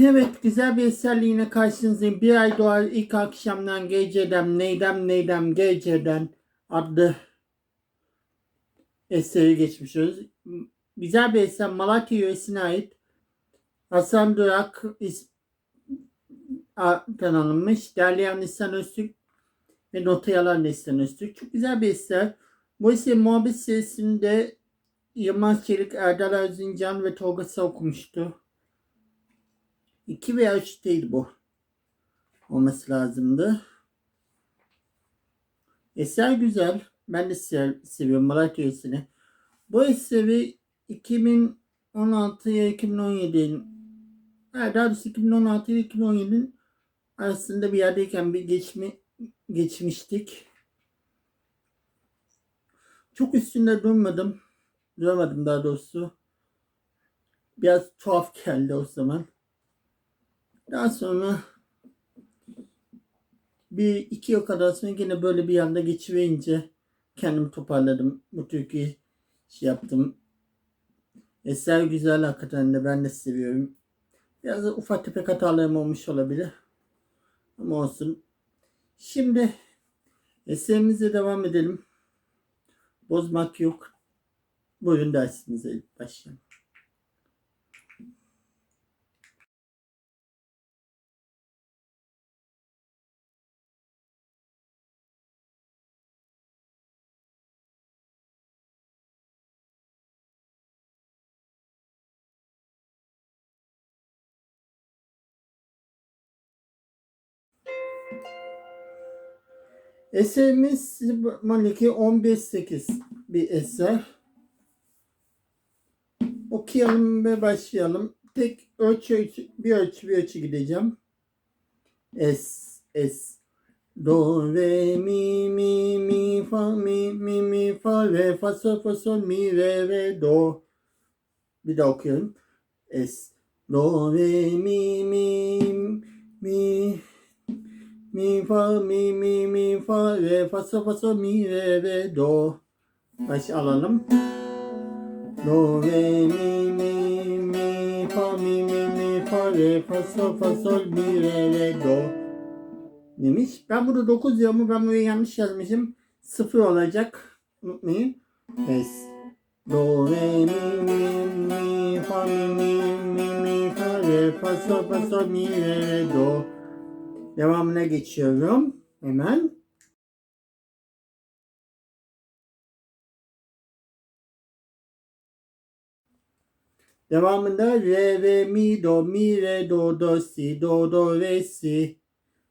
Evet güzel bir eserle yine karşınızdayım. Bir ay doğar ilk akşamdan geceden neydem neydem geceden adlı eseri geçmişiz. Güzel bir eser Malatya yöresine ait. Hasan Durak is- A'dan alınmış. Derleyen Nisan Öztürk ve notayalar Nisan Öztürk. Çok güzel bir eser. Bu eser muhabbet serisinde Yılmaz Çelik, Erdal Erzincan ve Tolga Sağ okumuştu. 2 veya 3 değil bu. Olması lazımdı. Eser güzel. Ben de se- seviyorum Malatya Yöresi'ni. Bu eseri 2016 ya 2017'nin ha, daha doğrusu 2016 ile 2017'nin arasında bir yerdeyken bir geçmi, geçmiştik. Çok üstünde durmadım. Duramadım daha doğrusu. Biraz tuhaf geldi o zaman. Daha sonra bir iki yıl kadar sonra yine böyle bir yanda geçiverince kendimi toparladım. Bu türküyü şey yaptım. Eser güzel hakikaten de ben de seviyorum. Biraz da ufak tefek hatalarım olmuş olabilir. Ama olsun. Şimdi eserimize devam edelim. Bozmak yok. Buyurun dersimize başlayalım. Eserimiz Maliki 15-8 bir eser. Okuyalım ve başlayalım. Tek ölçü, ölçü bir ölçü bir ölçü gideceğim. Es, es. Do, re, mi, mi, mi, fa, mi, mi, mi, fa, re, fa, sol, fa, sol, mi, re, re, do. Bir daha okuyorum. Es, do, re, mi, mi, mi, mi, fa, mi, mi, mi, fa, re, fa, sol, fa, sol, mi, re, re, do. Baş alalım. Do, re, mi, mi, mi, fa, mi, mi, mi, fa, re, fa, sol, fa, sol, mi, re, re, do. Demiş. Ben burada 9 diyor mu? Ben buraya yanlış yazmışım. 0 olacak. Unutmayın. Es. Do, re, mi, mi, mi, fa, mi, mi, mi, mi, fa, re, fa, sol, fa, sol, mi, re, re, do. Devamına geçiyorum. Hemen. Devamında re, re, mi, do, mi, re, do, do, si, do, do, re, si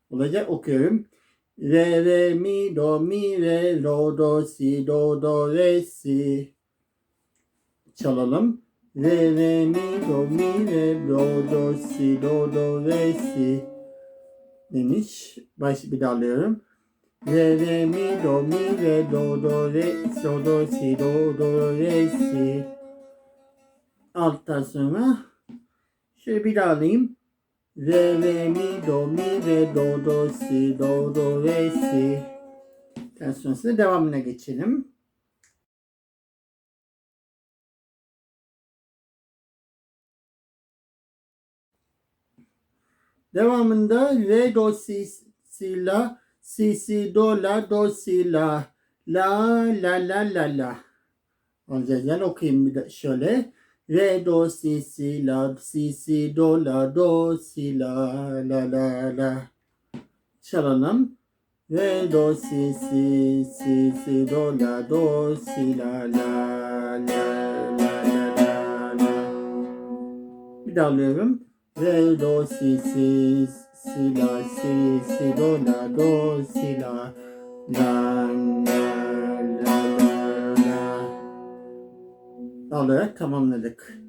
olacak. Okuyorum. Re, re, mi, do, mi, re, do, do, si, do, do, re, si. Çalalım. Re, re, mi, do, mi, re, do, do, si, do, do, re, si. Demiş. Baş bir daha alıyorum. Re, re, mi, do, mi, re, do, do, re, do, do, si, do, do, re, si. Alttan sonra şöyle bir daha alayım. Re, re, mi, do, mi, re, do, do, si, do, do, re, si. Daha sonrasında devamına geçelim. Devamında re, do, si, si, la, si, si, do, la, do, si, la, la, la, la, la, la. Olacak yani okuyayım bir de şöyle. Re, do, si, si, la, si, si, do, la, do, si, la, la, la, la. Çalalım. Re, do, si, si, si, si, do, la, do, si, la, la, la, la, la, la. Bir daha alıyorum. Re, do, si, si, si, la, si, si, do, la, do, si, la, la, la, la, la, la. Alarak tamamladık.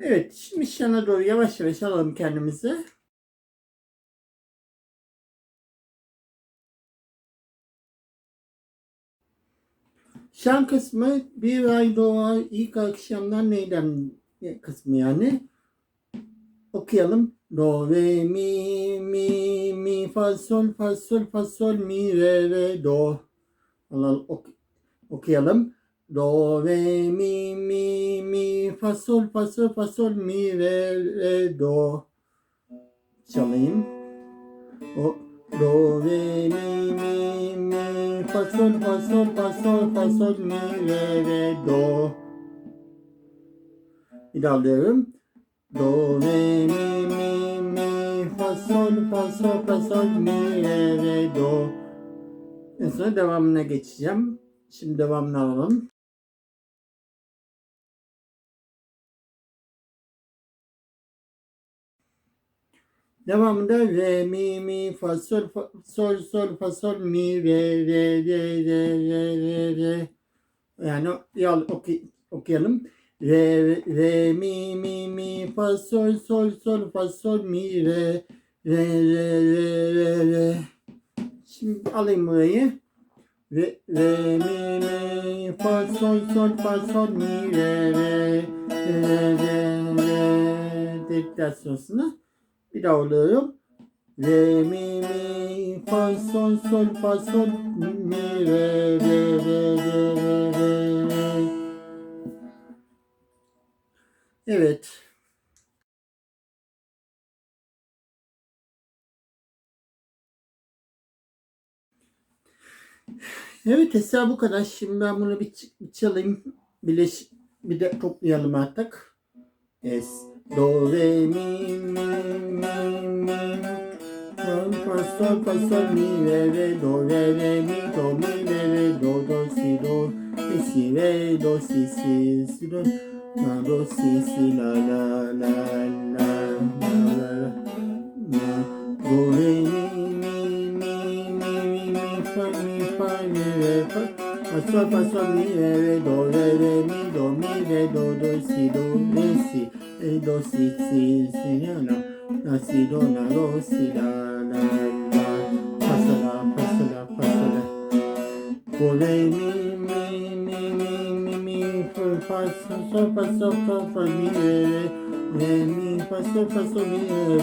Evet, şimdi şana doğru yavaş yavaş alalım kendimizi. Şan kısmı bir ay doğar ilk akşamdan neydem kısmı yani. Okuyalım. Do, re, mi, mi, mi, fa, sol, fa, sol, fa, sol, mi, re, re, do. Alalım, ok- okuyalım. Do, re, mi, mi, mi, fa, sol, fa, sol, fa, sol, mi, re, re, do. çalayım. O do re mi mi mi fa sol fa sol fa sol fa sol mi re re do. Bir daha. Do re mi mi mi fa sol fa sol fa sol mi re re do. En sonra devamına geçeceğim. Şimdi devamını alalım. Devamında re mi mi fa sol fa, sol sol fa sol mi re re re re re re re yani yal oku, okuyalım re re mi mi mi fa sol sol sol fa sol mi re. Re re re re re. Şimdi alayım burayı. Re re mi mi fa sol sol fa sol mi re re. Re re re dedikten sonrasında bir daha alıyorum. Re mi mi fa sol sol fa sol mi re Evet. Evet hesabı bu kadar. Şimdi ben bunu bir, bir çalayım. Bileş, bir de toplayalım artık. Es, do, re, mi, mi, mi. Sol, fa, sol, fa, sol, mi, re, re, do, re, re, mi, do, mi, re, re, do, do, si, do, si, re, do, si, si, si, do, do, si, si, la, la, la, la, la, la, la, do, mi, mi, mi, mi, mi, mi, fa, mi, fa, mi, re, fa, fa, sol, mi, re, re, do, re, re, mi, do, mi, re, do, do, si, do, re, si, re, do, si, si, si, la, la, si, do, la, do, la, la, la, fa, sol, la, fa, mi, fa, sol, fa, sol, fa, mi, re, re, mi, fa, sol, mi, re,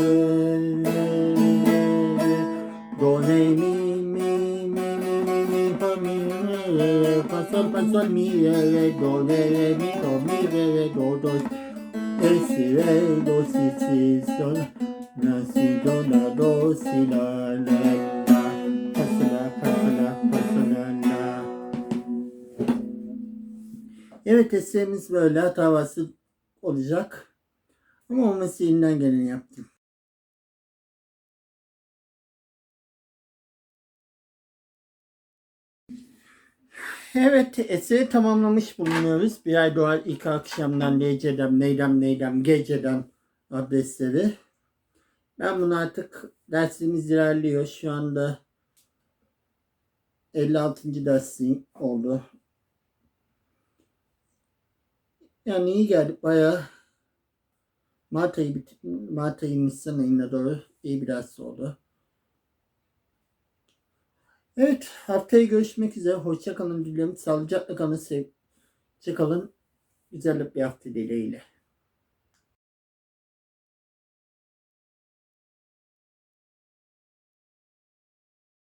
re, do, re, mi, mi, mi, mi, mi, mi, fa, mi, re, re, mi, re, re, do, re, re, mi, do, mi, re, re, do, do, si, si, la, la, si, la, la, Evet eserimiz böyle hatavası olacak. Ama olması elinden geleni yaptım. Evet eseri tamamlamış bulunuyoruz. Bir ay doğal ilk akşamdan Lece'den, Neydem Neydem, Gece'den adresleri. Ben bunu artık dersimiz ilerliyor. Şu anda 56. dersim oldu. Yani iyi geldik bayağı. Mart ayı, bit Mart ayı Nisan ayına doğru iyi bir ders oldu. Evet haftaya görüşmek üzere. Hoşça kalın diliyorum. Sağlıcakla kalın. Sevgiyle kalın. Güzel bir hafta dileğiyle.